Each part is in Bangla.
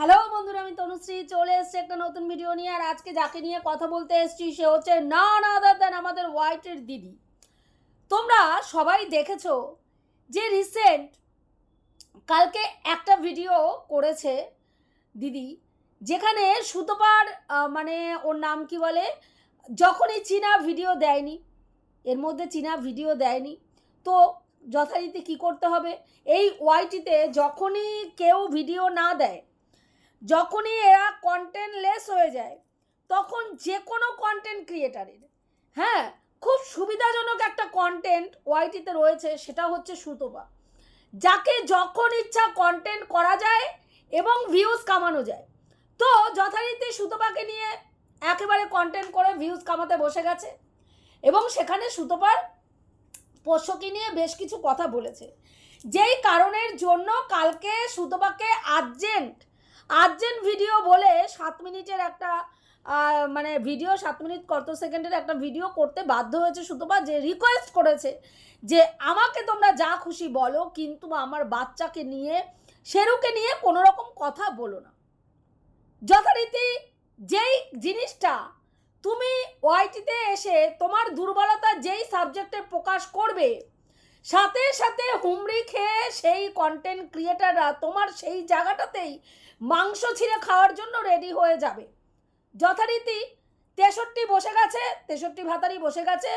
হ্যালো বন্ধুরা, আমি তনুশ্রী, চলে এসেছি একটা নতুন ভিডিও নিয়ে। আর আজকে যাকে নিয়ে কথা বলতে এসেছি, সে হচ্ছে না না দেন আমাদের হোয়াইটের দিদি। তোমরা সবাই দেখেছ যে রিসেন্ট কালকে একটা ভিডিও করেছে দিদি, যেখানে সুতোপার মানে ওর নাম কি বলে, যখনই চীনা ভিডিও দেয়নি, এর মধ্যে চীনা ভিডিও দেয়নি, তো যথারীতি কি করতে হবে? এই ওয়াইটিতে যখনই কেউ ভিডিও না দেয় যখনই এরা কন্টেন্ট লেস হয়ে যায়, তখন যে কোনো কন্টেন্ট ক্রিয়েটারের হ্যাঁ খুব সুবিধাজনক একটা কন্টেন্ট ওয়াইটিতে রয়েছে, সেটা হচ্ছে সুতোপা। যাকে যখন ইচ্ছা কন্টেন্ট করা যায় এবং ভিউজ কামানো যায়। তো যথারীতি সুতোপাকে নিয়ে একেবারে কন্টেন্ট করে ভিউজ কামাতে বসে গেছে এবং সেখানে সুতোপার পোষ্যকে নিয়ে বেশ কিছু কথা বলেছে। যেই কারণের জন্য কালকে সুতোপাকে আর্জেন্ট আর্জেন্ট ভিডিও বলে সাত মিনিটের একটা মানে ভিডিও সাত মিনিট কত সেকেন্ডের একটা ভিডিও করতে বাধ্য হয়েছে সুতোপা, যে রিকোয়েস্ট করেছে যে আমাকে তোমরা যা খুশি বলো, কিন্তু আমার বাচ্চাকে নিয়ে, শেরুকে নিয়ে কোনো রকম কথা বলো না। যথারীতি যেই জিনিসটা তুমি ওয়াইটিতে এসে তোমার দুর্বলতা যেই সাবজেক্টে প্রকাশ করবে সাথে সাথে হুমড়ি খেয়ে সেই কন্টেন্ট ক্রিয়েটাররা তোমার সেই জায়গাটাতেই মাংস ছিঁড়ে খাওয়ার জন্য রেডি হয়ে যাবে। যথারীতি তেষট্টি বসে গেছে, তেষট্টি ভাতারি বসে গেছে।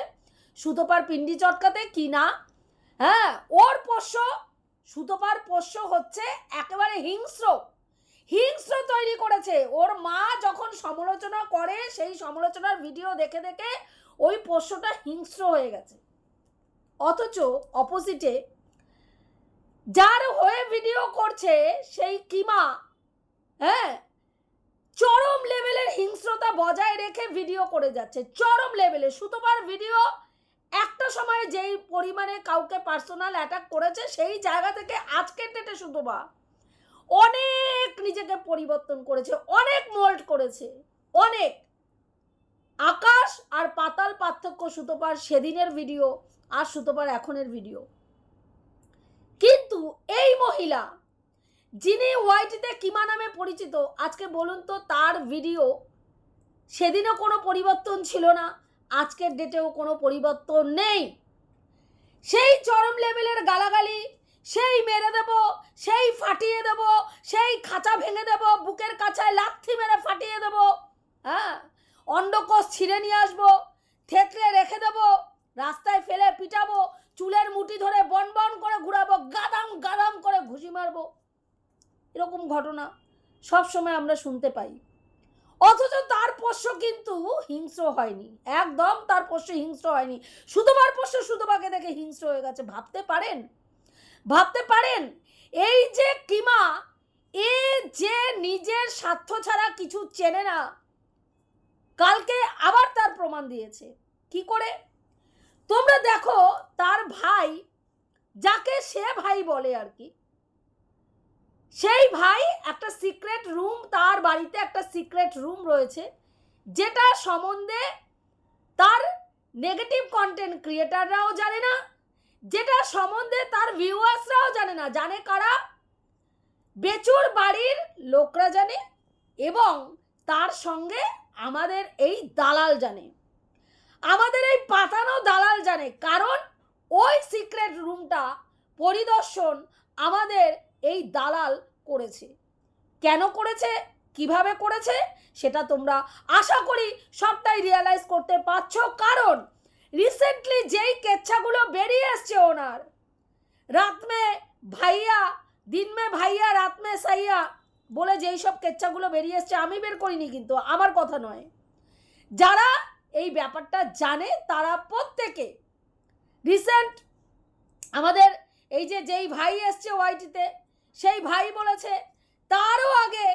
সুতোপার পিন্ডি চটকাতে কি না? হ্যাঁ ওর পোষ্য, সুতোপার পোষ্য হচ্ছে একেবারে হিংস্র। হিংস্র তৈরি করেছে। ওর মা যখন সমালোচনা করে, সেই সমালোচনার ভিডিও দেখে দেখে ওই পোষ্যটা হিংস্র হয়ে গেছে। অথচ অপোজিটে যার হয়ে ভিডিও করছে সেই কিমা হ্যাঁ? চরম লেভেলের হিংস্রতা বজায় রেখে ভিডিও করে যাচ্ছে। চরম লেভেলে সুতোবার ভিডিও একটা সময় যেই পরিমাণে কাউকে পার্সোনাল অ্যাটাক করেছে, সেই জায়গা থেকে আজকের ডেটে সুতোবা অনেক নিজেকে পরিবর্তন করেছে, অনেক মোল্ড করেছে, অনেক। আকাশ আর পাতাল পার্থক্য সুতোপার সেদিনের ভিডিও আর সুতোপার এখনের ভিডিও কিন্তু এই মহিলা, যিনি ওয়াইটিতে কিমা নামে পরিচিত, আজকে বলুন তো তার ভিডিও সেদিনও কোনো পরিবর্তন ছিল না, আজকের ডেটেও কোনো পরিবর্তন নেই। সেই চরম লেভেলের গালাগালি, সেই মেরে দেব, সেই ফাটিয়ে দেব, সেই খাঁচা ভেঙে দেব, বুকের কাছায় লাথি মেরে ফাটিয়ে দেব হ্যাঁ? অন্ডকোষ ছিঁড়ে নিয়ে আসব, থেতলে রেখে দেব রাস্তায় ফেলে পিটাবো, চুলের মুঠি ধরে বন বন করে ঘুরাবো, গাদাম গাদাম করে ঘুষি মারবো। এরকম ঘটনা সব সময় আমরা শুনতে পাই। অথচ তার পোষ্য কিন্তু হিংস্র হয়নি। একদম তার পোষ্য হিংস্র হয়নি। শুধুবার পোষ্য শুধুবাকে দেখে হিংস্র হয়ে গেছে। ভাবতে পারেন? ভাবতে পারেন? এই যে কিমা, এ যে নিজের স্বার্থ ছাড়া কিছু চেনে না, কালকে আবার তার প্রমাণ দিয়েছে। কি করে? তোমরা দেখো তার ভাই, যাকে সে ভাই বলে আর কি, সেই ভাই একটা সিক্রেট রুম তার বাড়িতে একটা সিক্রেট রুম রয়েছে, যেটা সম্বন্ধে তার নেগেটিভ কন্টেন্ট ক্রিয়েটাররাও জানে না, যেটা সম্বন্ধে তার ভিউয়ার্সরাও জানে না, জানে কারা? বেচুর বাড়ির লোকরা জানে এবং তার সঙ্গে আমাদের এই দালাল জানে। আমাদের এই পাতানো দালাল জানে, কারণ ওই সিক্রেট রুমটা পরিদর্শন আমাদের এই দালাল করেছে। কেন করেছে? কীভাবে করেছে? সেটা তোমরা আশা করি সবটাই রিয়ালাইজ করতে পারছ, কারণ রিসেন্টলি যেই কেচ্ছাগুলো বেরিয়ে এসছে ওনার রাত মে ভাইয়া দিন মে ভাইয়া রাত মে সাইয়া বলে যেই সব কেচ্ছাগুলো বেরিয়ে এসছে, আমি বের করিনি কিন্তু, আমার কথা নয়। যারা এই ব্যাপারটা জানে তারা প্রত্যেকে। রিসেন্ট আমাদের এই যে যেই ভাই এসছে ওয়াইটিতে সেই ভাই বলেছে, তারও আগে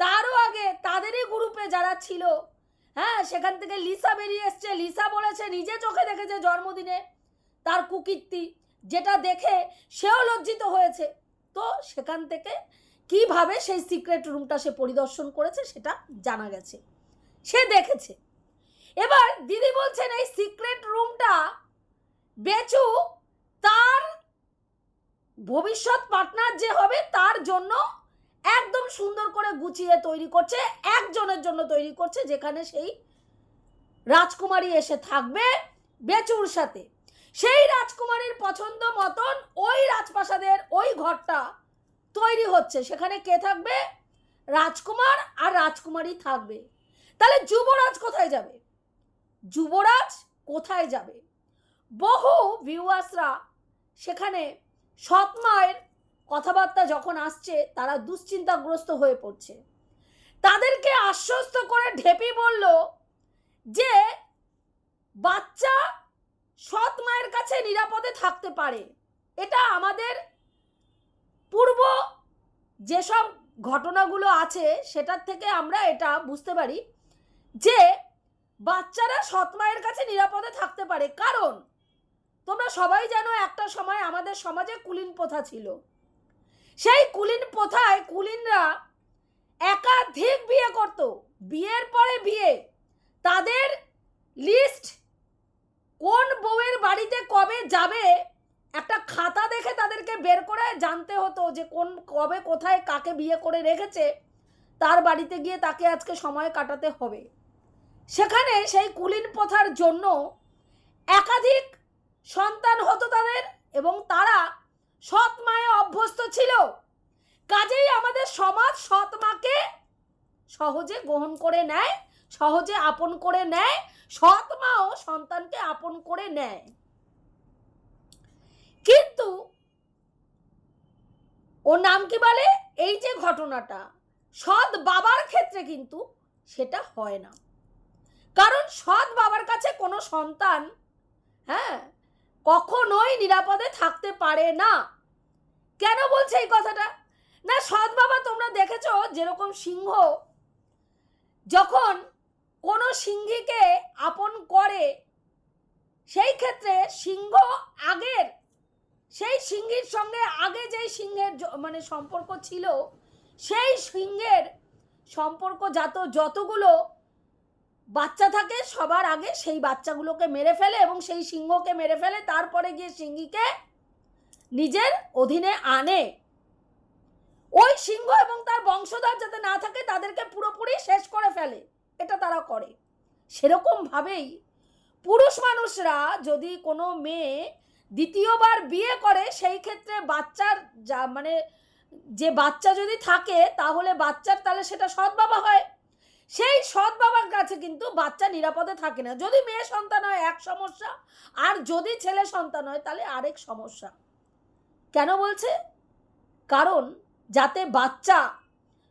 তারও আগে তাদেরই গ্রুপে যারা ছিল হ্যাঁ সেখান থেকে লিসা বেরিয়ে এসছে। লিসা বলেছে, নিজে চোখে দেখেছে জন্মদিনে তার কুকীর্তি, যেটা দেখে সেও লজ্জিত হয়েছে। তো সেখান থেকে কীভাবে সেই সিক্রেট রুমটা সে পরিদর্শন করেছে সেটা জানা গেছে। সে দেখেছে। এবার দিদি বলছেন এই সিক্রেট রুমটা বেচু তার ভবিষ্যৎ পার্টনার যে হবে তার জন্য একদম সুন্দর করে গুছিয়ে তৈরি করছে, একজনের জন্য তৈরি করছে, যেখানে সেই রাজকুমারী এসে থাকবে বেচুর সাথে। সেই রাজকুমারীর পছন্দ মতন ওই রাজপ্রাসাদের ওই ঘরটা তৈরি হচ্ছে, সেখানে কে থাকবে? রাজকুমার আর রাজকুমারী থাকবে। তাহলে যুবরাজ কোথায় যাবে? যুবরাজ কোথায় যাবে? বহু ভিউয়ার্সরা সেখানে সৎ মায়ের কথাবার্তা যখন আসছে, তারা দুশ্চিন্তাগ্রস্ত হয়ে পড়ছে। তাদেরকে আশ্বস্ত করে ঢেপি বলল যে, বাচ্চা সৎ মায়ের কাছে নিরাপদে থাকতে পারে। এটা আমাদের পূর্ব যেসব ঘটনাগুলো আছে, সেটার থেকে আমরা এটা বুঝতে পারি যে বাচ্চারা সৎ মায়ের কাছে নিরাপদে থাকতে পারে। কারণ তোমরা সবাই জানো একটা সময় আমাদের সমাজে কুলিন প্রথা ছিল। সেই কুলিন প্রথায় কুলিনরা একাধিক বিয়ে করত। বিয়ের পরে বিয়ে। তাদের লিস্ট কোন বউয়ের বাড়িতে কবে যাবে একটা খাতা দেখে তাদেরকে বের করে জানতে হতো যে কোন, কবে, কোথায়, কাকে বিয়ে করে রেখেছে। তার বাড়িতে গিয়ে তাকে আজকে সময় কাটাতে হবে। সেখানে সেই কুলিন প্রথার জন্য একাধিক সন্তান হতো তাদের এবং তারা সৎ মায়ে অভ্যস্ত ছিল। কাজেই আমাদের সমাজ সৎ মাকে সহজে গ্রহণ করে নেয়, সহজে আপন করে নেয়, সৎ মাও সন্তানকে আপন করে নেয়। কিন্তু ওর নাম কি বলে? এই যে ঘটনাটা, সৎ বাবার ক্ষেত্রে কিন্তু সেটা হয় না। কারণ সৎ বাবার কাছে কোনো সন্তান হ্যাঁ কখনোই নিরাপদে থাকতে পারে না। কেন বলছে এই কথাটা? না, সৎ বাবা তোমরা দেখেছ যেরকম সিংহ, যখন কোনো সিংহীকে আপন করে, সেই ক্ষেত্রে সিংহ আগের, সেই সিংহীর সঙ্গে আগে যেই সিংহের মানে সম্পর্ক ছিল, সেই সিংহের সম্পর্ক যত যতগুলো বাচ্চা থাকে, সবার আগে সেই বাচ্চাগুলোকে মেরে ফেলে এবং সেই সিংহকে মেরে ফেলে, তারপরে গিয়ে সিংহীকে নিজের অধীনে আনে। ওই সিংহ এবং তার বংশধর যাতে না থাকে, তাদেরকে পুরোপুরি শেষ করে ফেলে। এটা তারা করে। সেরকমভাবেই পুরুষ মানুষরা যদি কোনো মেয়ে দ্বিতীয়বার বিয়ে করে, সেই ক্ষেত্রে বাচ্চার যা মানে যে বাচ্চা যদি থাকে, তাহলে বাচ্চার তাহলে সেটা সৎ বাবা হয়। সেই সৎ বাবার কাছে কিন্তু বাচ্চা নিরাপদে থাকে না। যদি মেয়ে সন্তান হয়, এক সমস্যা। আর যদি ছেলে সন্তান হয়, তাহলে আরেক সমস্যা। কেন বলছে? কারণ যাতে বাচ্চা,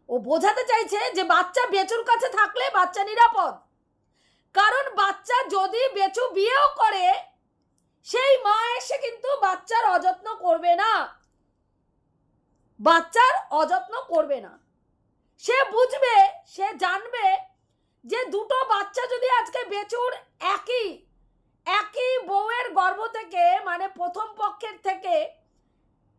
ও বোঝাতে চাইছে যে বাচ্চা বেচুর কাছে থাকলে বাচ্চা নিরাপদ। কারণ বাচ্চা যদি বেচু বিয়েও করে, সেই মা এসে কিন্তু বাচ্চার অযত্ন করবে না। বাচ্চার অযত্ন করবে না। সে বুঝবে, সে জানবে যে দুটো বাচ্চা যদি আজকে বেচুর একই একই বউয়ের গর্ভ থেকে মানে প্রথম পক্ষের থেকে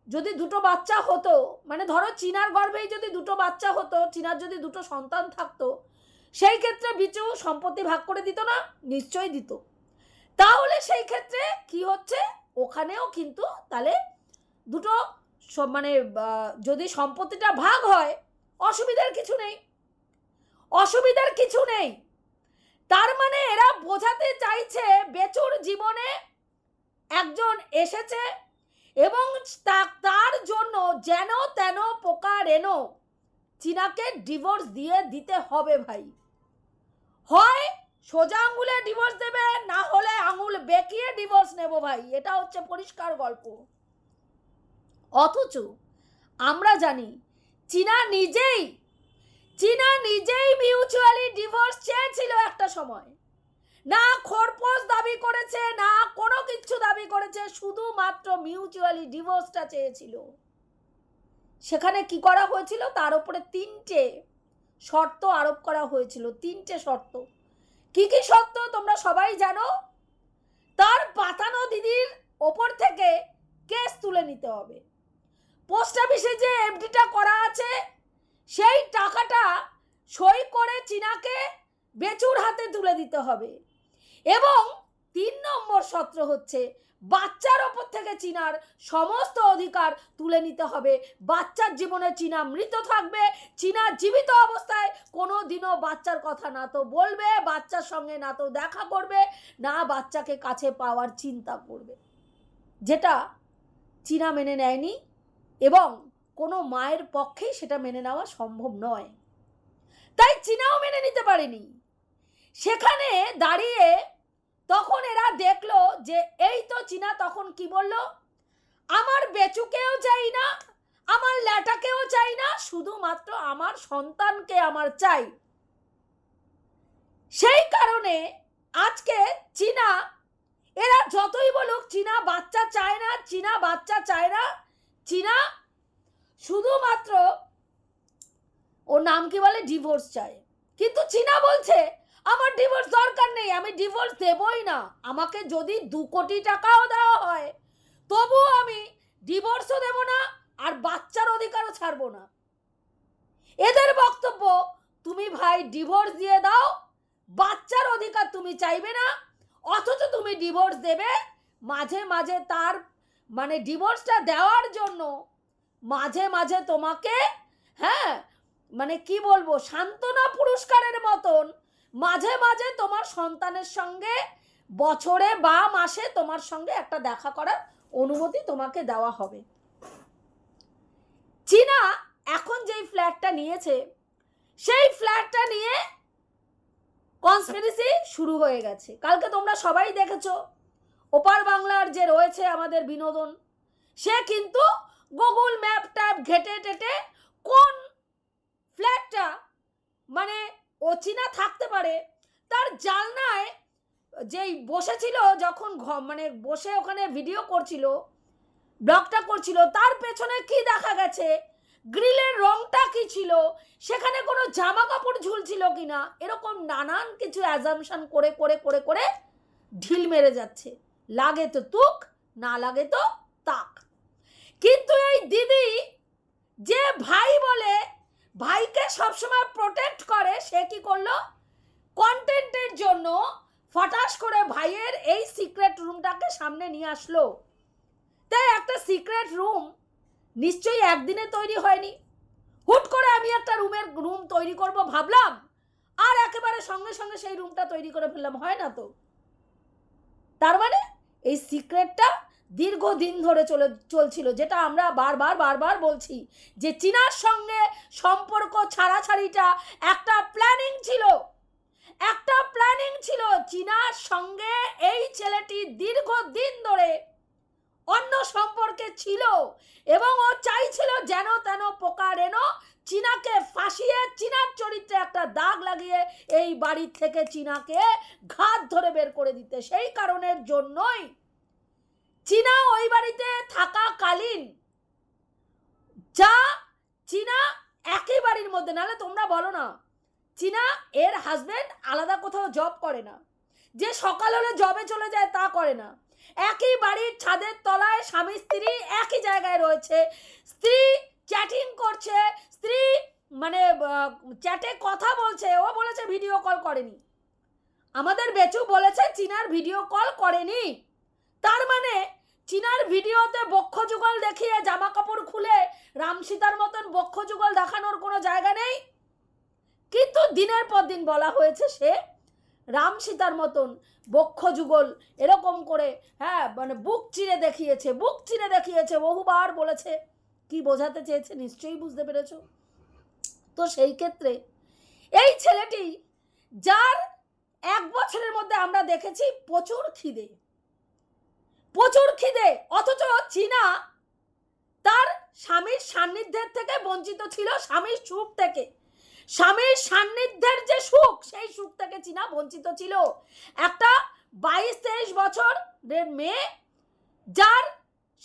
যদি দুটো বাচ্চা হতো মানে ধরো চীনার গর্ভেই যদি দুটো বাচ্চা হতো, চীনার যদি দুটো সন্তান থাকতো, সেই ক্ষেত্রে বিচু সম্পত্তি ভাগ করে দিত না, নিশ্চয়ই দিত। তাহলে সেই ক্ষেত্রে কি হচ্ছে? ওখানেও কিন্তু তাহলে দুটো মানে যদি সম্পত্তিটা ভাগ হয় অসুবিধার কিছু নেই। অসুবিধার কিছু নেই। তার মানে এরা বোঝাতে চাইছে বেচুর জীবনে একজন এসেছে এবং তার জন্য যেন তেন পোকার এনো চীনাকে ডিভোর্স দিয়ে দিতে হবে ভাই। হয় সোজা আঙুলে ডিভোর্স দেবে, না হলে আঙুল বেঁকিয়ে ডিভোর্স নেব ভাই। এটা হচ্ছে পরিষ্কার গল্প। অথচ আমরা জানি চীনা নিজেই চীনা নিজেই মিউচুয়ালি ডিভোর্স চেয়েছিল একটা সময়। না খোরপোশ দাবি করেছে, না কোনো কিছু দাবি করেছে, শুধুমাত্র মিউচুয়ালি ডিভোর্সটা চেয়েছিল। সেখানে কি করা হয়েছিল? তার উপরে তিনটে শর্ত আরোপ করা হয়েছিল, তিনটে শর্ত। কি কি শর্ত তোমরা সবাই জানো? তার পাতানো দিদির ওপর থেকে কেস তুলে নিতে হবে। পোস্ট অফিসে যে এফডিটা করা আছে, সেই টাকাটা সই করে চীনাকে বেচুর হাতে তুলে দিতে হবে। এবং তিন নম্বর সত্র হচ্ছে, বাচ্চার ওপর থেকে চীনার সমস্ত অধিকার তুলে নিতে হবে। বাচ্চার জীবনে চীনা মৃত থাকবে, চীনা জীবিত অবস্থায় কোনো দিনও বাচ্চার কথা না তো বলবে, বাচ্চার সঙ্গে না তো দেখা করবে, না বাচ্চাকে কাছে পাওয়ার চিন্তা করবে। যেটা চীনা মেনে নেয়নি এবং কোনো মায়ের পক্ষেই সেটা মেনে নেওয়া সম্ভব নয়। তাই চীনাও মেনে নিতে পারেনি। সেখানে দাঁড়িয়ে তখন এরা দেখল যে এই তো চীনা তখন কি বলল? আমার বেচুকেও চাই না, আমার ল্যাটাকেও চাই না, শুধুমাত্র আমার সন্তানকে আমার চাই। সেই কারণে আজকে চীনা, এরা যতই বলুক, চীনা বাচ্চা চায় না, চীনা বাচ্চা চায় না চীনা শুধুমাত্র ওর নাম কি বলে? ডিভোর্স চায়। কিন্তু চীনা বলছে, আমার ডিভোর্স দরকার নেই, আমি ডিভোর্স দেবই না। আমাকে যদি দু কোটি টাকাও দেওয়া হয়, তবুও আমি ডিভোর্সও দেব না, আর বাচ্চার অধিকারও ছাড়বো না। এদের বক্তব্য, তুমি ভাই ডিভোর্স দিয়ে দাও, বাচ্চার অধিকার তুমি চাইবে না, অথচ তুমি ডিভোর্স দেবে। মাঝে মাঝে তার মানে ডিভোর্সটা দেওয়ার জন্য মাঝে মাঝে তোমাকে হ্যাঁ মানে কি বলব, সান্ত্বনা পুরস্কারের মতন মাঝে মাঝে তোমার সন্তানের সঙ্গে বছরে বা মাসে তোমার সঙ্গে একটা দেখা করার অনুমতি তোমাকে দেওয়া হবে। চীনা এখন যেই ফ্ল্যাটটা নিয়েছে, সেই ফ্ল্যাটটা নিয়ে কনস্পিরেসি শুরু হয়ে গেছে। কালকে তোমরা সবাই দেখেছ। ওপার বাংলার যে রয়েছে আমাদের বিনোদন, সে কিন্তু গুগল ম্যাপ ট্যাপ ঘেটে টেটে কোন ফ্ল্যাটটা মানে ও অচেনা থাকতে পারে, তার জালনায় যেই বসেছিল যখন মানে বসে ওখানে ভিডিও করছিল ব্লগটা করছিল, তার পেছনে কি দেখা গেছে? গ্রিলের রংটা কি ছিল? সেখানে কোনো জামা কাপড় ঝুলছিল কিনা? এরকম নানান কিছু অ্যাজামশন করে করে করে করে ঢিল মেরে যাচ্ছে। লাগে তো তুক, না লাগে তো তাক। কিন্তু এই দিদি যে ভাই বলে, ভাইকে সবসময় প্রোটেক্ট করে, সে কি করল? কন্টেন্টের জন্য ফটাস করে ভাইয়ের এই সিক্রেট রুমটাকে সামনে নিয়ে আসলো। তাই একটা সিক্রেট রুম নিশ্চয়ই একদিনে তৈরি হয়নি। হুট করে আমি একটা রুমের রুম তৈরি করব ভাবলাম, আর একেবারে সঙ্গে সঙ্গে সেই রুমটা তৈরি করে ফেললাম, হয় না তো? তার মানে এই সিক্রেটটা দীর্ঘদিন ধরে চলে, চলছিল, যেটা আমরা বারবার বারবার বলছি যে চীনার সঙ্গে সম্পর্ক ছাড়াছাড়িটা একটা প্ল্যানিং ছিল। একটা প্ল্যানিং ছিল চীনার সঙ্গে এই ছেলেটি দীর্ঘদিন ধরে অন্য সম্পর্কে ছিল এবং ও চাইছিল যেন তেন পোকারেন চীনাকে ফাঁসিয়ে, চীনার চরিত্রে একটা দাগ লাগিয়ে এই বাড়ির থেকে চীনাকে ঘাত ধরে বের করে দিতে। সেই কারণের জন্যই চীনা ওই বাড়িতে থাকাকালীন যা চীনা একই বাড়ির মধ্যে, নাহলে তোমরা বলো না, চীনা এর হাজবেন্ড আলাদা কোথাও জব করে না। যে সকাল হলে জবে চলে যায় তা করে না। একই বাড়ির ছাদের তলায় স্বামী, স্ত্রী একই জায়গায় রয়েছে। স্ত্রী চ্যাটিং করছে স্ত্রী মানে চ্যাটে কথা বলছে, ও বলেছে ভিডিও কল করেনি। আমাদের বেচু বলেছে চীনার ভিডিও কল করেনি। তার মানে চীনার ভিডিওতে বক্ষ যুগল দেখিয়ে জামা কাপড় খুলে রাম সীতার মতন বক্ষ যুগল দেখানোর কোনো জায়গা নেই। কিন্তু দিনের পর দিন বলা হয়েছে সে রাম সীতার মতন বক্ষ যুগল এরকম করে হ্যাঁ মানে বুক চিরে দেখিয়েছে, বুক চিরে দেখিয়েছে, বহুবার বলেছে। কি বোঝাতে চেয়েছে নিশ্চয়ই বুঝতে পেরেছ? তো সেই ক্ষেত্রে এই ছেলেটি, যার এক বছরের মধ্যে আমরা দেখেছি প্রচুর খিদে। প্রচুর খিদে, অথচ চীনা তার স্বামীর সান্নিধ্যের থেকে বঞ্চিত ছিল, স্বামীর সুখ থেকে। স্বামীর সান্নিধ্যের যে সুখ, সেই সুখ থেকে চীনা বঞ্চিত ছিল। একটা বাইশ তেইশ বছর মেয়ে, যার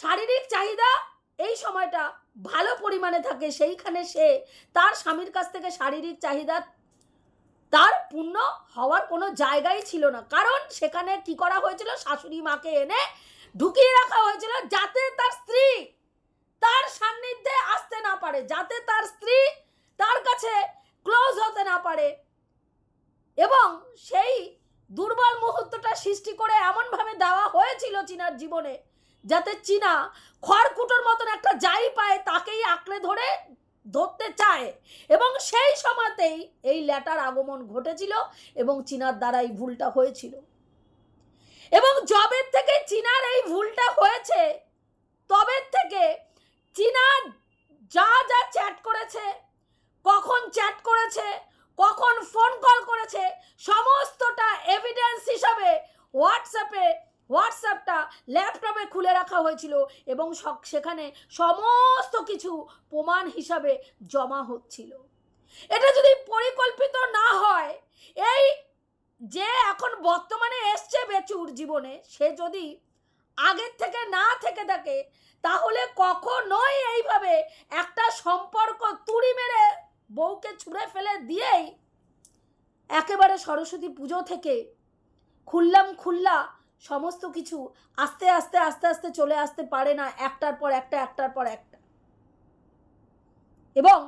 শারীরিক চাহিদা এই সময়টা ভালো পরিমাণে থাকে, সেইখানে সে তার স্বামীর কাছ থেকে শারীরিক চাহিদা তার পূর্ণ হওয়ার কোনো জায়গাই ছিল না। কারণ সেখানে কি করা হয়েছিল? শাশুড়ি মাকে এনে ঢুকিয়ে রাখা হয়েছিল যাতে তার স্ত্রী তার সান্নিধ্যে আসতে না পারে, যাতে তার স্ত্রী তার কাছে ক্লোজ হতে না পারে। এবং সেই দুর্বল মুহূর্তটা সৃষ্টি করে এমনভাবে দেওয়া হয়েছিল চীনার জীবনে যাতে চীনা খড়কুটোর মতন একটা যাই পায়, তাকেই আঁকড়ে ধরে ধরতে চায়। এবং সেই সময়তেই এই ল্যাটার আগমন ঘটেছিল এবং চীনার দ্বারা এই ভুলটা হয়েছিল। এবং জবের থেকে চীনার এই ভুলটা হয়েছে, তবের থেকে চীনা যা যা চ্যাট করেছে, কখন চ্যাট করেছে, কখন ফোন কল করেছে, সমস্তটা এভিডেন্স হিসাবে হোয়াটসঅ্যাপে হোয়াটসঅ্যাপটা ল্যাপটপে খুলে রাখা হয়েছিল এবং সেখানে সমস্ত কিছু প্রমাণ হিসাবে জমা হচ্ছিল। এটা যদি পরিকল্পিত না হয়, এই যে এখন বর্তমানে এসছে বেচুর জীবনে, সে যদি আগের থেকে না থেকে থাকে, তাহলে কখনোই এইভাবে একটা সম্পর্ক তুড়ি মেরে বউকে ছুঁড়ে ফেলে দিয়েই একেবারে সরস্বতী পুজো থেকে খুললাম খুল্লা সমস্ত কিছু আস্তে আস্তে আস্তে আস্তে চলে আসতে পারে না। একটার পর একটা, একটার পর একটা। এবং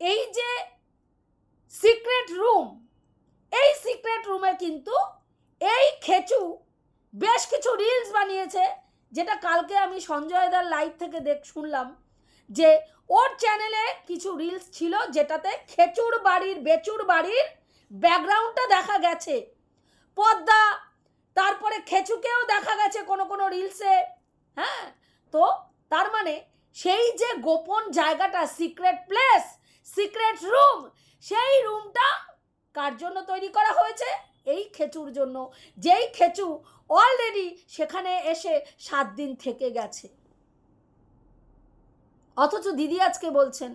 এই যে সিক্রেট রুম এই সিক্রেট রুমে কিন্তু এই খেচু বেশ কিছু রিলস বানিয়েছে, যেটা কালকে আমি সঞ্জয় দার লাইভ থেকে দেখ, শুনলাম যে ওর চ্যানেলে কিছু রিলস ছিল যেটাতে খেচুর বাড়ির, বেচুর বাড়ির ব্যাকগ্রাউন্ডটা দেখা গেছে। পদ্মা তারপরে খেচুকেও দেখা গেছে কোনো কোনো রিলসে হ্যাঁ? তো তার মানে সেই যে গোপন জায়গাটা, সিক্রেট প্লেস, সিক্রেট রুম, সেই রুমটা কার জন্য তৈরি করা হয়েছে? এই খেচুর জন্য। যেই খেচু অলরেডি সেখানে এসে সাত দিন থেকে গেছে। অথচ দিদি আজকে বলছেন,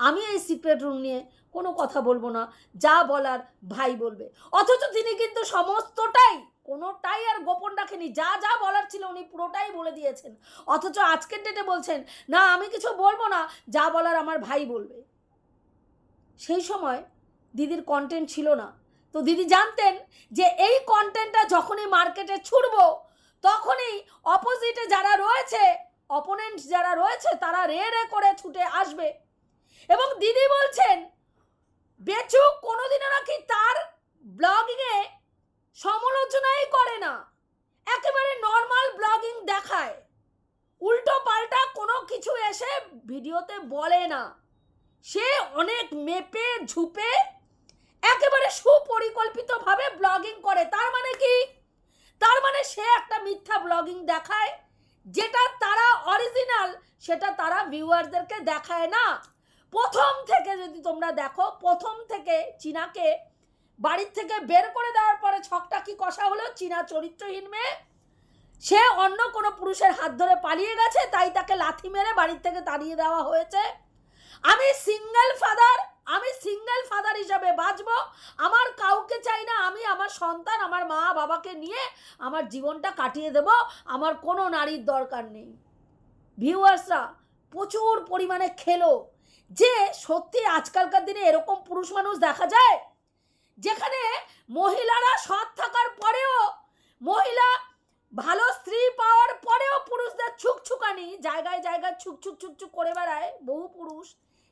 আমি এই সিক্রেট রুম নিয়ে কোনো কথা বলব না, যা বলার ভাই বলবে। অথচ তিনি কিন্তু সমস্তটাই কোনোটাই আর গোপন রাখেনি। যা যা বলার ছিল উনি পুরোটাই বলে দিয়েছেন। অথচ আজকের ডেটে বলছেন, না, আমি কিছু বলব না, যা বলার আমার ভাই বলবে। সেই সময় দিদির কন্টেন্ট ছিল না। তো দিদি জানতেন যে এই কন্টেন্টটা যখনই মার্কেটে ছুটব, তখনই অপোজিটে যারা রয়েছে অপোনেন্ট যারা রয়েছে, তারা রে রে করে ছুটে আসবে। এবং দিদি বলছেন, বেচুক, কোনোদিনও নাকি তার ব্লগিংয়ে সমালোচনাই করে না। একেবারে নর্মাল ব্লগিং দেখায়। উল্টো পাল্টা কোনো কিছু এসে ভিডিওতে বলে না। সে অনেক মেপে, ঝুপে, একেবারে সুপরিকল্পিতভাবে ব্লগিং করে। তার মানে কি? তার মানে সে একটা মিথ্যা ব্লগিং দেখায়, যেটা তারা অরিজিনাল সেটা তারা ভিউয়ারদেরকে দেখায় না। প্রথম থেকে যদি তোমরা দেখো, প্রথম থেকে চীনাকে বাড়ির থেকে বের করে দেওয়ার পরে ছকটা কি কষা হলো? চীনা চরিত্রহীন মেয়ে। সে অন্য কোনো পুরুষের হাত ধরে পালিয়ে গেছে, তাই তাকে লাথি মেরে বাড়ির থেকে তাড়িয়ে দেওয়া হয়েছে। আমি সিঙ্গেল ফাদার আমি সিঙ্গেল ফাদার হিসাবে বাঁচবো। আমার কাউকে চাই না, আমি আমার সন্তান, আমার মা বাবাকে নিয়ে আমার জীবনটা কাটিয়ে দেব। আমার কোনো নারীর দরকার নেই। ভিউয়ার্সরা, প্রচুর পরিমাণে খেলো। যে সত্যি আজকালকার দিনে এরকম পুরুষ মানুষ দেখা যায় যেখানে মহিলারা সৎ থাকার পরেও মহিলা ভালো স্ত্রী পাওয়ার পরেও পুরুষদের ছুকছুকানি, জায়গায় জায়গায় ছুকছুক ছুকছুক করে বেড়ায় বহু পুরুষ,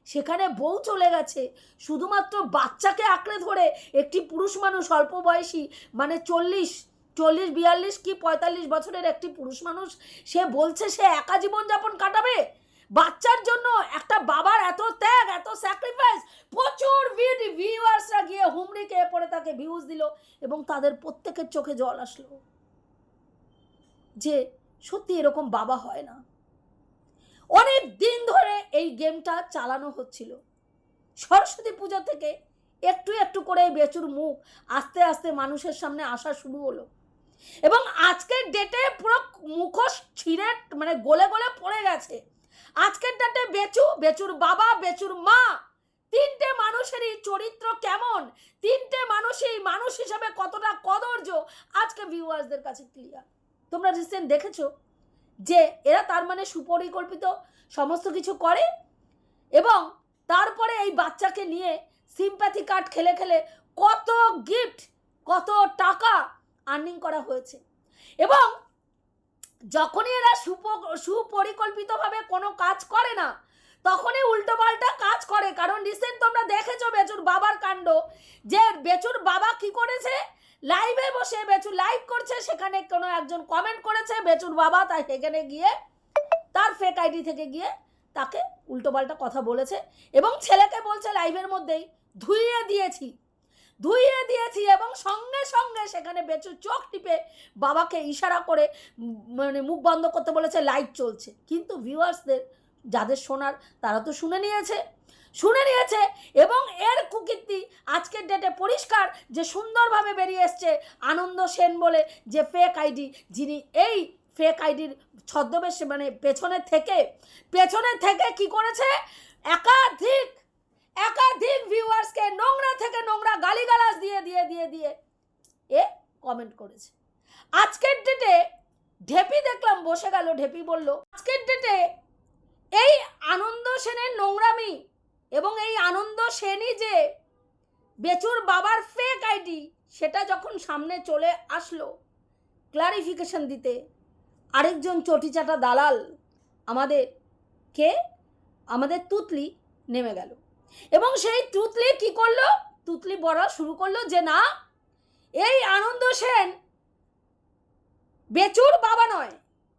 সেখানে বউ চলে গেছে। শুধুমাত্র বাচ্চাকে আঁকড়ে ধরে একটি পুরুষ মানুষ অল্প বয়সী মানে চল্লিশ চল্লিশ, বিয়াল্লিশ কি পঁয়তাল্লিশ বছরের একটি পুরুষ মানুষ, সে বলছে সে একা জীবনযাপন কাটাবে? বাচ্চার জন্য একটা বাবার এত ত্যাগ, এত স্যাক্রিফাইস প্রচুর ভিউয়ার্সরা গিয়ে হুমড়ি খেয়ে পড়ে, তাকে ভিউজ দিল এবং তাদের প্রত্যেকের চোখে জল আসলো যে সত্যি এরকম বাবা হয় না। অনেক দিন ধরে এই গেমটা চালানো হচ্ছিল। সরস্বতী পুজো থেকে একটু একটু করে বেচুর মুখ আস্তে আস্তে মানুষের সামনে আসা শুরু হলো এবং আজকের ডেটে পুরো মুখোশ ছিঁড়ে মানে গলে গলে পড়ে গেছে। আজকের ডেটে বেচু, বেচুর বাবা, বেচুর মা। তিনটে মানুষেরই চরিত্র কেমন? তিনটে মানুষই মানুষ হিসাবে কতটা কদর্য? আজকে ভিউয়ার্সদের কাছে ক্লিয়ার তোমরা রিসেন্ট দেখেছ যে এরা তার মানে সুপরিকল্পিত, সমস্ত কিছু করে এবং তারপরে এই বাচ্চাকে নিয়ে সিম্প্যাথি কার্ড খেলে খেলে কত গিফট কত টাকা আর্নিং করা হয়েছে। এবং যখনই এরা সুপ, সুপরিকল্পিতভাবে কোনো কাজ করে না, তখনই উল্টোপাল্টা কাজ করে। কারণ রিসেন্ট তোমরা দেখেছ বেচুর বাবার কাণ্ড, যে বেচুর বাবা কি করেছে? লাইভে বসে বেচু লাইভ করছে, সেখানে কোনো একজন কমেন্ট করেছে, বেচুর বাবা তাই সেখানে গিয়ে, তার ফেক আইডি থেকে গিয়ে তাকে উল্টোপাল্টা কথা বলেছে এবং ছেলেকে বলছে লাইভের মধ্যেই, ধুইয়ে দিয়েছি। ধুইয়ে দিয়েছি এবং সঙ্গে সঙ্গে সেখানে বেচু চোখ টিপে বাবাকে ইশারা করে মানে মুখ বন্ধ করতে বলেছে লাইট চলছে। কিন্তু ভিউয়ার্সদের, যাদের শোনার, তারা তো শুনে নিয়েছে। শুনে নিয়েছে এবং এর কুকীর্তি আজকের ডেটে পরিষ্কার যে সুন্দরভাবে বেরিয়ে এসছে আনন্দ সেন বলে যে ফেক আইডি যিনি এই ফেক আইডির ছদ্মবেশ মানে পেছনে থেকে পেছনে থেকে কি করেছে? একাধিক একাধিক ভিউয়ার্সকে নোংরা থেকে নোংরা গালিগালাজ দিয়ে দিয়ে দিয়ে দিয়ে এ কমেন্ট করেছে। আজকের ডেটে ঢেপি দেখলাম, বসে গেল, ঢেপি বলল, আজকের ডেটে এই আনন্দ সেনের নোংরামি এবং এই আনন্দ সেনই যে বেচুর বাবার ফেক আইডি সেটা যখন সামনে চলে আসলো ক্লারিফিকেশন দিতে, আরেকজন চটিচাটা দালাল আমাদের কে? আমাদের তুতলি নেমে গেল। এবং সেই তুতলি কি করল? তুতলি বলা শুরু করল যে, না, এই আনন্দ সেন বেচুর বাবা নয়।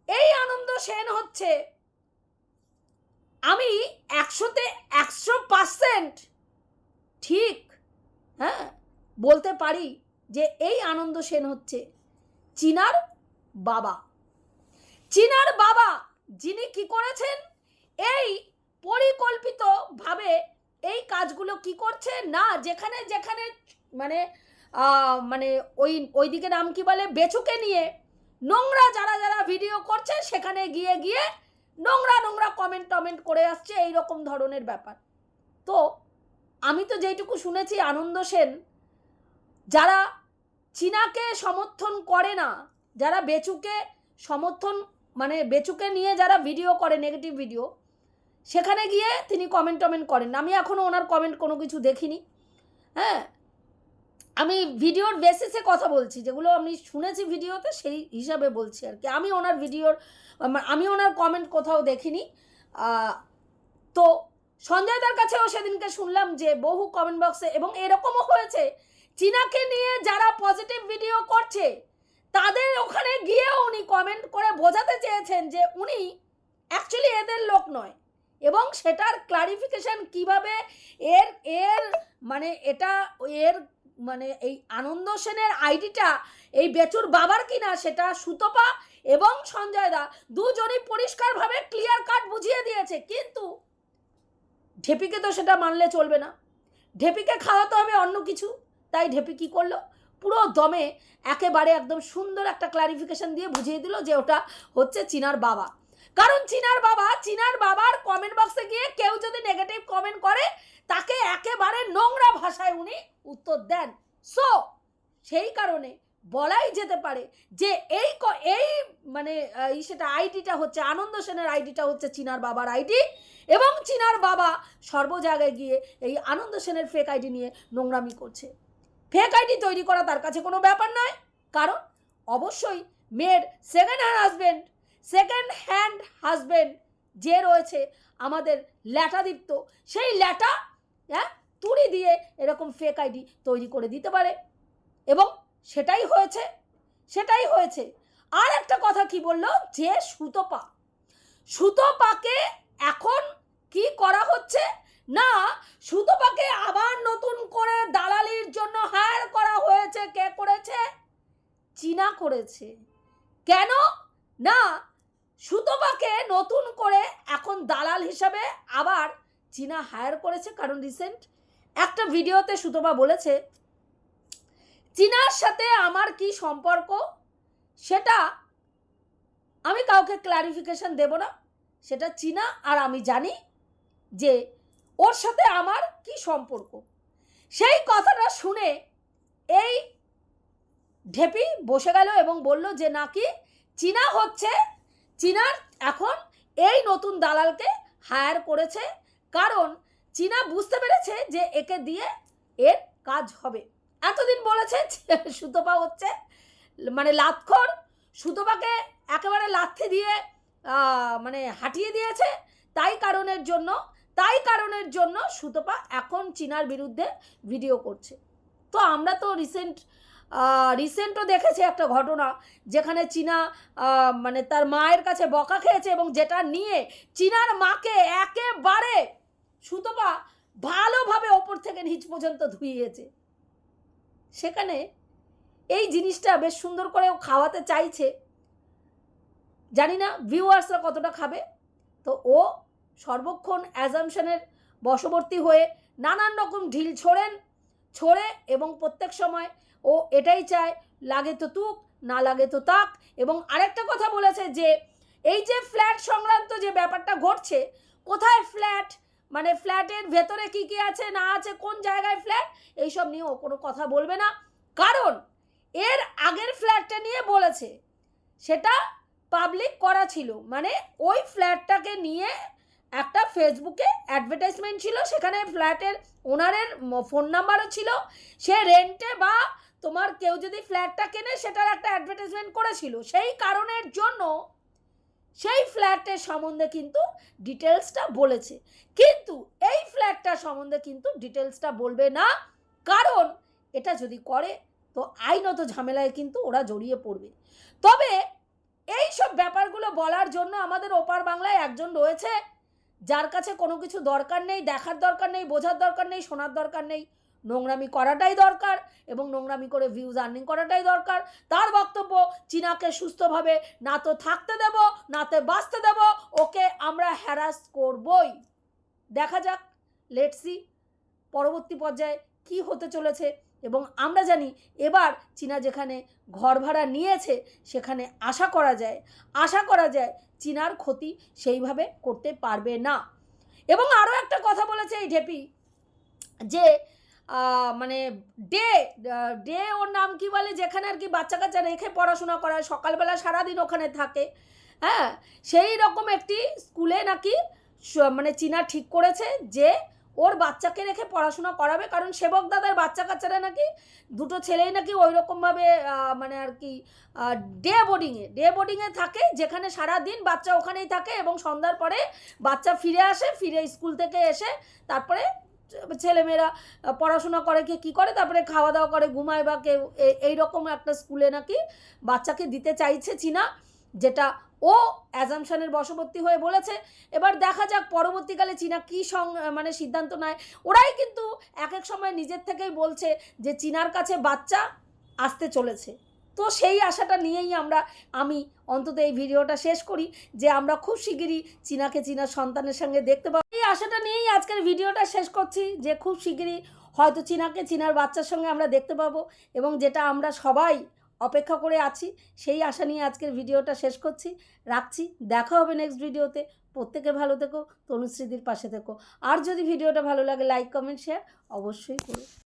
এই আনন্দ সেন হচ্ছে, আমি একশোতে একশো পার্সেন্ট ঠিক হ্যাঁ বলতে পারি যে এই আনন্দ সেন হচ্ছে চীনার বাবা। চীনার বাবা যিনি কি করেছেন? এই পরিকল্পিতভাবে এই কাজগুলো কি করছে? না, যেখানে যেখানে মানে মানে ওই, ওইদিকে নাম কি বলে? বেচুকে নিয়ে। নোংরা যারা যারা ভিডিও করছে, সেখানে গিয়ে গিয়ে নোংরা নোংরা কমেন্ট টমেন্ট করে আসছে এই রকম ধরনের ব্যাপার। তো আমি তো যেইটুকু শুনেছি, আনন্দ সেন, যারা চীনাকে সমর্থন করে না, যারা বেচুকে সমর্থন মানে বেচুকে নিয়ে যারা ভিডিও করে নেগেটিভ ভিডিও সেখানে গিয়ে তিনি কমেন্ট টমেন্ট করেন। আমি এখনও ওনার কমেন্ট কোনো কিছু দেখিনি। হ্যাঁ? আমি ভিডিওর বেসিসে কথা বলছি, যেগুলো আমি শুনেছি ভিডিওতে, সেই হিসাবে বলছি আর কি। আমি ওনার ভিডিওর, আমা- ওনার কমেন্ট কোথাও দেখিনি। তো সঞ্জয় দার কাছেও সেদিনকে শুনলাম যে বহু কমেন্ট বক্সে এবং এরকমও হয়েছে, চীনাকে নিয়ে যারা পজিটিভ ভিডিও করছে, তাদের ওখানে গিয়েও উনি কমেন্ট করে বোঝাতে চেয়েছেন যে উনি অ্যাকচুয়ালি এদের লোক নয়। এবং সেটার ক্লারিফিকেশন কীভাবে এর এর মানে এটা, এর মানে এই আনন্দ সেনের আইডিটা এই বেচুর বাবার কিনা সেটা সুতপা এবং সঞ্জয় দা দুজনই পরিষ্কারভাবে ক্লিয়ার কাট বুঝিয়ে দিয়েছে। কিন্তু ঢেপিকে তো সেটা মানলে চলবে না। ঢেপিকে খাওয়াতে হবে অন্য কিছু, তাই ঢেপি কি করল? পুরো দমে একেবারে একদম সুন্দর একটা ক্লারিফিকেশন দিয়ে বুঝিয়ে দিল যে ওটা হচ্ছে চিনার বাবা। কারণ চিনার বাবা, চিনার বাবার কমেন্ট বক্সে গিয়ে কেউ যদি নেগেটিভ কমেন্ট করে, তাকে একেবারে নোংরা ভাষায় উনি উত্তর দেন। সো সেই কারণে বলাই যেতে পারে যে এই এই মানে সেটা আইডিটা হচ্ছে, আনন্দ সেনের আইডিটা হচ্ছে চিনার বাবার আইডি এবং চিনার বাবা সর্ব জায়গায় গিয়ে এই আনন্দ সেনের ফেক আইডি নিয়ে নোংরামি করছে। ফেক আইডি তৈরি করা তার কাছে কোনো ব্যাপার নয়। কারণ অবশ্যই মেয়ের second hand husband second hand husband যে রয়েছে আমাদের ল্যাটাদীপ্ত সেই ল্যাটা হ্যাঁ তুড়ি দিয়ে এরকম ফেক আইডি তৈরি করে দিতে পারে। এবং সেটাই হয়েছে সেটাই হয়েছে। আর একটা কথা কি বলল? যে সুতপা সুতপাকে এখন কি করা হচ্ছে? না সুতপাকে আবার নতুন করে দালালির জন্য হায়ার করা হয়েছে। কে করেছে? চীনা করেছে। কেন? না সুতপাকে নতুন করে এখন দালাল হিসাবে আবার চীনা হায়ার করেছে কারণ রিসেন্ট একটা ভিডিওতে সুতপা বলেছে, চীনার সাথে আমার কি সম্পর্ক? সেটা আমি কাউকে ক্লারিফিকেশন দেব না। সেটা চীনা আর আমি জানি যে ওর সাথে আমার কি সম্পর্ক। সেই কথাটা শুনে এই ঢেপি বসে গেল এবং বলল যে, নাকি চীনা হচ্ছে চীনার এখন এই নতুন দালালকে হায়ার করেছে। কারণ চীনা বুঝতে পেরেছে যে একে দিয়ে এর কাজ হবে। এতদিন বলেছে সুতপা হচ্ছে মানে লাতখর। সুতপাকে একেবারে লাথি দিয়ে মানে হাঁটিয়ে দিয়েছে। তাই কারণের জন্য, তাই কারণের জন্য সুতপা এখন চীনার বিরুদ্ধে ভিডিও করছে। তো আমরা তো রিসেন্ট রিসেন্টও দেখেছে একটা ঘটনা যেখানে চীনা মানে তার মায়ের কাছে বকা খেয়েছে এবং যেটা নিয়ে চীনার মাকে একেবারে সুতপা ভালোভাবে ওপর থেকে নিচ পর্যন্ত ধুইয়েছে। সেখানে এই জিনিসটা বেশ সুন্দর করে ও খাওয়াতে চাইছে। জানি না ভিউয়ার্সরা কতটা খাবে। তো ও সর্বক্ষণ অ্যাজামশনের বশবর্তী হয়ে নানান রকম ঢিল ছোড়েন, ছোড়ে এবং প্রত্যেক সময় ও এটাই চায়, লাগে তো তুক, না লাগে তো তাক। এবং আরেকটা কথা বলেছে যে, এই যে ফ্ল্যাট সংক্রান্ত যে ব্যাপারটা ঘটছে, কোথায় ফ্ল্যাট? মানে ফ্ল্যাটের ভেতরে কি কি আছে, না আছে, কোন জায়গায় ফ্ল্যাট? এইসব নিয়ে ও কোনো কথা বলবে না। কারণ, এর আগের ফ্ল্যাটটা নিয়ে বলেছে, সেটা পাবলিক করা ছিল। মানে ওই ফ্ল্যাটটাকে নিয়ে একটা ফেসবুকে অ্যাডভার্টাইজমেন্ট ছিল, সেখানে ফ্ল্যাটের ওনারের ফোন নাম্বারও ছিল। সে রেন্টে বা তোমার কেউ যদি ফ্ল্যাটটা কেনে সেটার একটা অ্যাডভার্টাইজমেন্ট করেছিল, সেই কারণের জন্য সেই ফ্ল্যাটের সম্বন্ধে কিন্তু ডিটেলসটা বলেছে। কিন্তু এই ফ্ল্যাটটা সম্বন্ধে কিন্তু ডিটেলসটা বলবে না, কারণ এটা যদি করে, তো আইনত ঝামেলায় কিন্তু ওরা জড়িয়ে পড়বে। তবে এই সব ব্যাপারগুলো বলার জন্য আমাদের ওপার বাংলায় একজন রয়েছে, যার কাছে কোনো কিছু দরকার নেই, দেখার দরকার নেই, বোঝার দরকার নেই, শোনার দরকার নেই। নোংরামি করাটাই দরকার এবং নোংরামি করে ভিউজ আর্নিং করাটাই দরকার। তার বক্তব্য, চীনাকে সুস্থভাবে না তো থাকতে দেব নাতে বাঁচতে দেব, ওকে আমরা হ্যারাস করবই। দেখা যাক লেটসি পরবর্তী পর্যায়ে কি হতে চলেছে এবং আমরা জানি এবার চীনা যেখানে ঘর ভাড়া নিয়েছে সেখানে আশা করা যায়, আশা করা যায় চীনার ক্ষতি সেইভাবে করতে পারবে না। এবং আরও একটা কথা বলেছে এই ঢেপি, যে মানে ডে ডে ওর নাম কি বলে? যেখানে আর কি বাচ্চা কাচ্চা রেখে পড়াশোনা করায়, সকালবেলা সারাদিন ওখানে থাকে। হ্যাঁ? সেই রকম একটি স্কুলে নাকি মানে চীনা ঠিক করেছে যে ওর বাচ্চাকে রেখে পড়াশোনা করাবে, কারণ সেবক দাদার বাচ্চা কাচ্চারা নাকি দুটো ছেলেই নাকি ওই রকমভাবে মানে আর কি ডে বোর্ডিংয়ে ডে বোর্ডিংয়ে থাকে, যেখানে সারা দিন বাচ্চা ওখানেই থাকে এবং সন্ধ্যার পরে বাচ্চা ফিরে আসে, ফিরে স্কুল থেকে এসে তারপরে ছেলেমেয়েরা পড়াশোনা করে কে কী করে, তারপরে খাওয়া দাওয়া করে, ঘুমায় বা কেউ, এ- এইরকম একটা স্কুলে নাকি বাচ্চাকে দিতে চাইছে চীনা, যেটা ও অ্যাজামশানের বশবর্তী হয়ে বলেছে। এবার দেখা যাক পরবর্তীকালে চীনা কী সং মানে সিদ্ধান্ত নেয়। ওরাই কিন্তু এক এক সময় নিজের থেকেই বলছে যে চীনার কাছে বাচ্চা আসতে চলেছে। তো সেই আশাটা নিয়েই আমরা, আমি অন্তত এই ভিডিওটা শেষ করি যে আমরা খুব শিগগিরই চীনাকে চীনার সন্তানের সঙ্গে দেখতে পাবো। এই আশাটা নিয়েই আজকের ভিডিওটা শেষ করছি যে খুব শিগগিরই হয়তো চীনাকে চীনার বাচ্চার সঙ্গে আমরা দেখতে পাবো এবং যেটা আমরা সবাই অপেক্ষা করে আছি, সেই আশা নিয়ে আজকের ভিডিওটা শেষ করছি। রাখছি, দেখা হবে নেক্সট ভিডিওতে। প্রত্যেকে ভালো থেকো, তনুশ্রীদির পাশে থেকো। আর যদি ভিডিওটা ভালো লাগে লাইক কমেন্ট শেয়ার অবশ্যই করো।